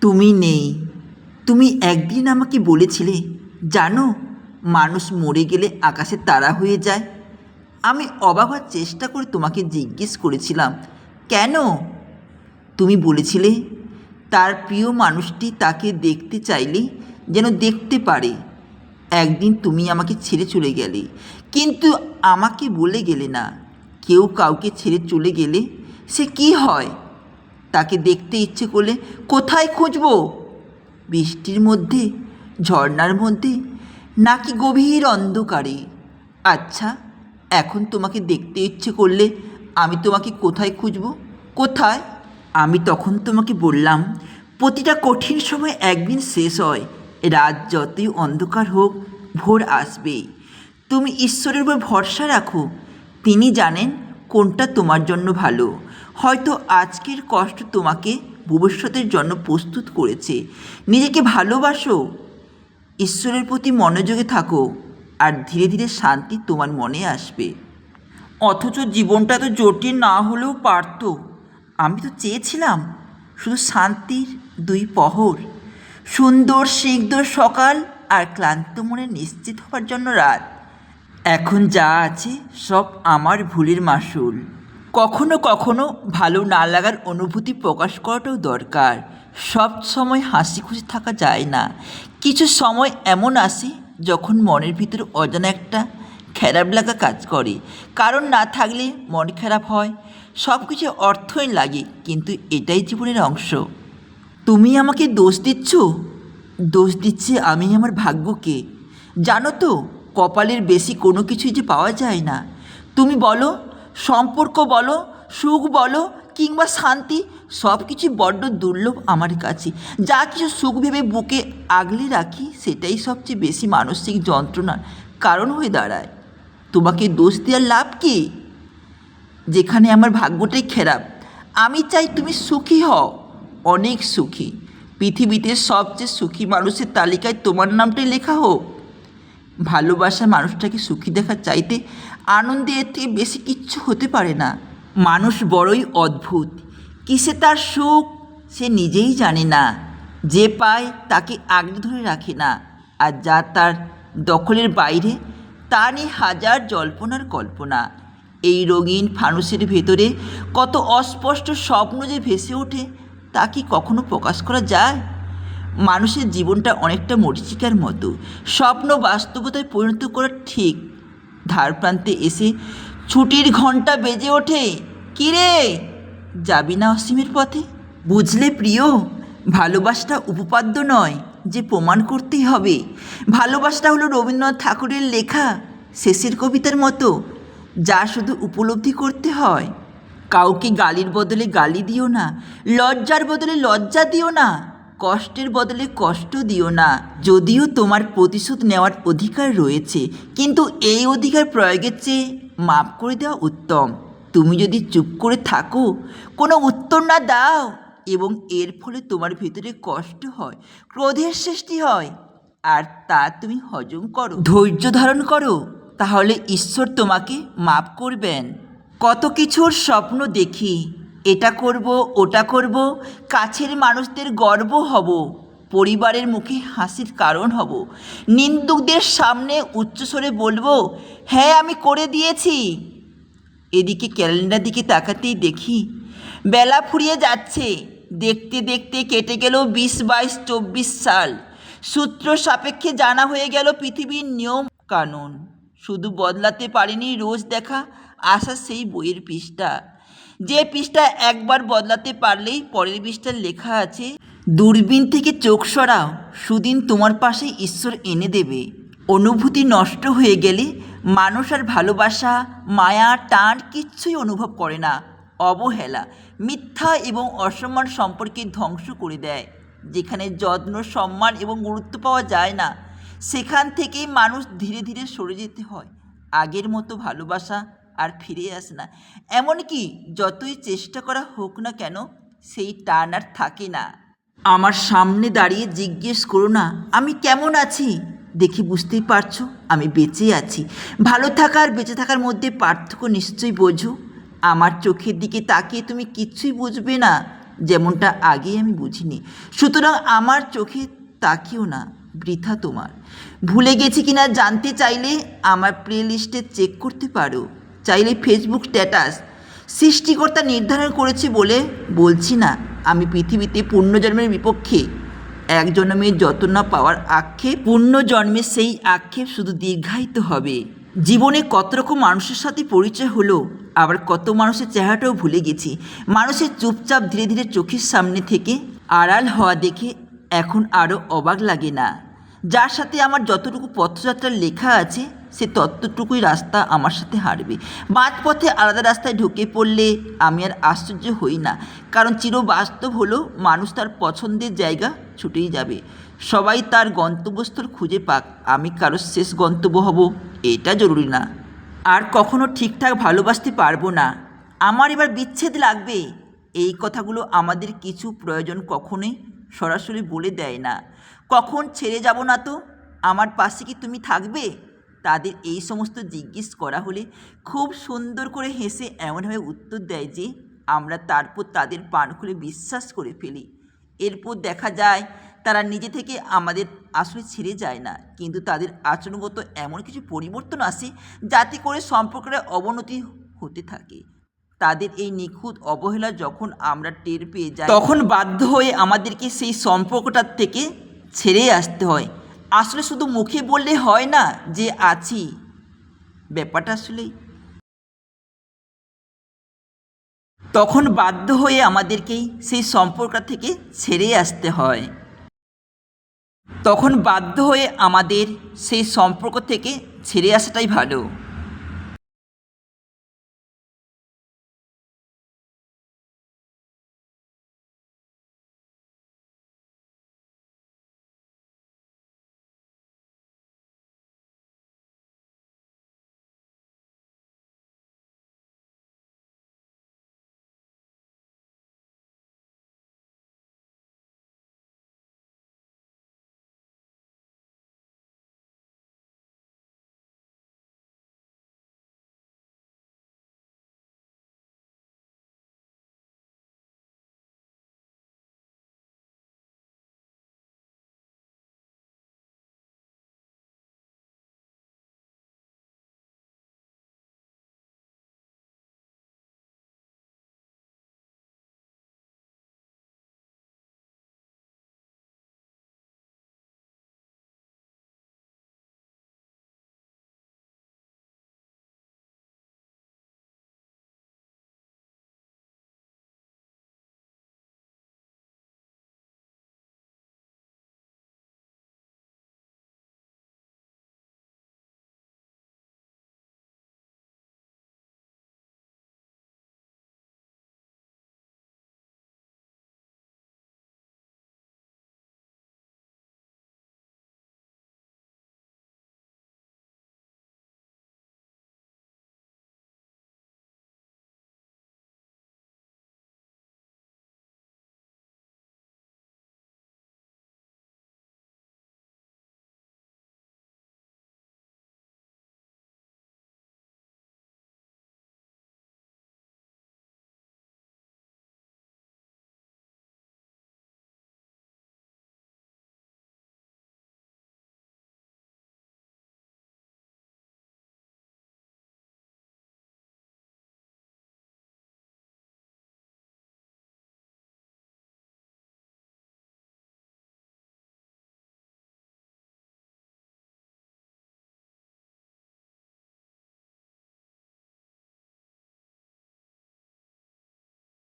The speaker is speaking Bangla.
তুমি নেই। তুমি একদিন আমাকে বলেছিলে, জানো, মানুষ মরে গেলে আকাশে তারা হয়ে যায়। আমি অবাক হওয়ার চেষ্টা করে তোমাকে জিজ্ঞেস করেছিলাম, কেন? তুমি বলেছিলে, তার প্রিয় মানুষটি তাকে দেখতে চাইলে যেন দেখতে পারে। একদিন তুমি আমাকে ছেড়ে চলে গেলে। কিন্তু আমাকে বলে গেলে না। কেউ কাউকে ছেড়ে চলে গেলে সে কি হয়? তাকে দেখতে ইচ্ছে করলে কোথায় খুঁজব? বৃষ্টির মধ্যে, ঝর্ণার মধ্যে, নাকি গভীর অন্ধকারে? আচ্ছা এখন তোমাকে দেখতে ইচ্ছে করলে আমি তোমাকে কোথায় খুঁজব? কোথায়? আমি তখন তোমাকে বললাম, প্রতিটা কঠিন সময় একদিন শেষ হয়। রাত যতই অন্ধকার হোক, ভোর আসবেই। তুমি ঈশ্বরের উপর ভরসা রাখো। তিনি জানেন কোনটা তোমার জন্য ভালো। হয়তো আজকের কষ্ট তোমাকে ভবিষ্যতের জন্য প্রস্তুত করেছে। নিজেকে ভালোবাসো, ঈশ্বরের প্রতি মনোযোগে থাকো, আর ধীরে ধীরে শান্তি তোমার মনে আসবে। অথচ জীবনটা তো জটিল না হলেও পারত। আমি তো চেয়েছিলাম শুধু শান্তির দুই পহর সুন্দর, স্নিগ্ধ সকাল আর ক্লান্ত মনে নিশ্চিত হওয়ার জন্য রাত। এখন যা আছে সব আমার ভুলের মাসুল। কখনো কখনো ভালো না লাগার অনুভূতি প্রকাশ করাটাও দরকার। সব সময় হাসি খুশি থাকা যায় না। কিছু সময় এমন আসে যখন মনের ভিতরে অজানা একটা খারাপ লাগা কাজ করে। কারণ না থাকলে মন খারাপ হয়। সব কিছু অর্থই লাগে, কিন্তু এটাই জীবনের অংশ। তুমি আমাকে দোষ দিচ্ছ? দোষ দিচ্ছে আমি আমার ভাগ্যকে। জানো তো, কপালের বেশি কোনো কিছুই যে পাওয়া যায় না। তুমি বলো সম্পর্ক বলো, সুখ বলো, কিংবা শান্তি সব কিছু বড্ড দুর্লভ আমার কাছে। যা কিছু সুখ ভেবে বুকে আগলে রাখি, সেটাই সবচেয়ে বেশি মানসিক যন্ত্রণার কারণ হয়ে দাঁড়ায়। তোমাকে দোষ দেওয়ার লাভ কী? যেখানে আমার ভাগ্যটাই খারাপ। আমি চাই তুমি সুখী হও, অনেক সুখী। পৃথিবীতে সবচেয়ে সুখী মানুষের তালিকায় তোমার নামটাই লেখা হোক। ভালোবাসা মানুষটাকে সুখী দেখা চাইতে আনন্দে থেকে বেশি কিচ্ছু হতে পারে না। মানুষ বড়ই অদ্ভুত। কিসে তার সুখ, সে নিজেই জানে না। যে পায় তাকে আগলে ধরে রাখে না। আর যা তার দখলের বাইরে, তা নিয়ে হাজার জল্পনার কল্পনা। এই রঙিন ফানুসের ভেতরে কত অস্পষ্ট স্বপ্ন যে ভেসে ওঠে, তা কি কখনো প্রকাশ করা যায়? মানুষের জীবনটা অনেকটা মরিচিকার মতো। স্বপ্ন বাস্তবতায় পরিণত করা ঠিক ধার প্রান্তে এসে ছুটির ঘণ্টা বেজে ওঠে। কিরে? যাবি না অসীমের পথে? বুঝলে প্রিয়, ভালোবাসাটা উপপাদ্য নয় যে প্রমাণ করতেই হবে। ভালোবাসাটা হলো রবীন্দ্রনাথ ঠাকুরের লেখা, শেষের কবিতার মতো, যা শুধু উপলব্ধি করতে হয়। কাউকে গালির বদলে গালি দিও না, লজ্জার বদলে লজ্জা দিও না। কষ্টের বদলে কষ্ট দিও না। যদিও তোমার প্রতিশোধ নেওয়ার অধিকার রয়েছে, কিন্তু এই অধিকার প্রয়োগের চেয়ে মাপ করে দেওয়া উত্তম। তুমি যদি চুপ করে থাকো, কোনো উত্তর না দাও, এবং এর ফলে তোমার ভিতরে কষ্ট হয়, ক্রোধের সৃষ্টি হয়, আর তা তুমি হজম করো। ধৈর্য ধারণ করো, তাহলে ঈশ্বর তোমাকে মাপ করবেন। কত কিছুর স্বপ্ন দেখি এটা করব, ওটা করব, কাছের মানুষদের গর্ব হব, পরিবারের মুখে হাসির কারণ হব। নিন্দুকদের সামনে উচ্চস্বরে বলব হ্যাঁ আমি করে দিয়েছি। এদিকে ক্যালেন্ডার দিকে তাকাতেই দেখি, বেলা ফুরিয়ে যাচ্ছে। দেখতে দেখতে কেটে গেল বিশ বাইশ চব্বিশ সাল। সূত্র সাপেক্ষে জানা হয়ে গেল পৃথিবীর নিয়ম কানুন। শুধু বদলাতে পারেনি রোজ দেখা, আসা সেই বইয়ের পৃষ্ঠা। যে পৃষ্ঠা একবার বদলাতে পারলেই পরের পৃষ্ঠায় লেখা আছে, দূরবীন থেকে চোখ সরাও, সুদিন তোমার পাশে ঈশ্বর এনে দেবে। অনুভূতি নষ্ট হয়ে গেলে মানুষ আর ভালোবাসা, মায়া, টান কিচ্ছুই অনুভব করে না। অবহেলা, মিথ্যা এবং অসম্মান সম্পর্কে ধ্বংস করে দেয়। যেখানে যত্ন, সম্মান এবং গুরুত্ব পাওয়া যায় না, সেখান থেকেই মানুষ ধীরে ধীরে সরে যেতে হয়। আগের মতো ভালোবাসা আর ফিরে আসে না। এমনকি যতই চেষ্টা করা হোক না কেন, সেই টান আর থাকে না। আমার সামনে দাঁড়িয়ে জিজ্ঞেস করো না, আমি কেমন আছি? দেখি বুঝতেই পারছ, আমি বেঁচে আছি। ভালো থাকা আর বেঁচে থাকার মধ্যে পার্থক্য নিশ্চয়ই বোঝো। আমার চোখের দিকে তাকিয়ে তুমি কিচ্ছুই বুঝবে না, যেমনটা আগেই আমি বুঝিনি। সুতরাং আমার চোখে তাকিও না, বৃথা তোমার। ভুলে গেছি কিনা জানতে চাইলে আমার প্লে লিস্টে চেক করতে পারো। চাইলে ফেসবুক স্ট্যাটাস সৃষ্টিকর্তা নির্ধারণ করেছে বলে বলছি না। আমি পৃথিবীতে পূর্ণজন্মের বিপক্ষে এক জন্মের যত না পাওয়ার আক্ষেপ, পুণ্যজন্মের সেই আক্ষেপ শুধু দীর্ঘায়িত হবে। জীবনে কত রকম মানুষের সাথে পরিচয় হলো, আবার কত মানুষের চেহারাটাও ভুলে গেছি। মানুষের চুপচাপ ধীরে ধীরে চোখের সামনে থেকে আড়াল হওয়া দেখে এখন আরও অবাক লাগে না। যার সাথে আমার যতটুকু পথযাত্রার লেখা আছে সে ততটুকুই রাস্তা আমার সাথে হারবে। মাঝপথে আলাদা রাস্তায় ঢুকে পড়লে আমি আর আশ্চর্য হই না, কারণ চিরবাস্তব হলো মানুষ তার পছন্দের জায়গা ছুটেই যাবে। সবাই তার গন্তব্যস্থল খুঁজে পাক, আমি কারোর শেষ গন্তব্য হব, এটা জরুরি না। আর কখনো ঠিকঠাক ভালোবাসতে পারব না। আমার এবার বিচ্ছেদ লাগবে। এই কথাগুলো আমাদের কিছু প্রয়োজন কখনোই সরাসরি বলে দেয় না। কখন ছেড়ে যাব না তো? আমার পাশে কি তুমি থাকবে? তাদের এই সমস্ত জিজ্ঞেস করা হলে খুব সুন্দর করে হেসে এমনভাবে উত্তর দেয় যে, আমরা তারপর তাদের পান খুলে বিশ্বাস করে ফেলি। এরপর দেখা যায়, তারা নিজে থেকে আমাদের আসলে ছেড়ে যায় না। কিন্তু তাদের আচরণগত এমন কিছু পরিবর্তন আসে, যাতে করে সম্পর্কের অবনতি হতে থাকে। তাদের এই নিখুঁত অবহেলা যখন আমরা টের পেয়ে যাই তখন বাধ্য হয়ে আমাদেরকে সেই সম্পর্কটার থেকে ছেড়ে আসতে হয়। আসলে শুধু মুখে বললে হয় না যে আছি। ব্যাপারটা আসলে তখন বাধ্য হয়ে আমাদেরকেই সেই সম্পর্ক থেকে ছেড়ে আসতে হয়। তখন বাধ্য হয়ে আমাদের সেই সম্পর্ক থেকে ছেড়ে আসাটাই ভালো।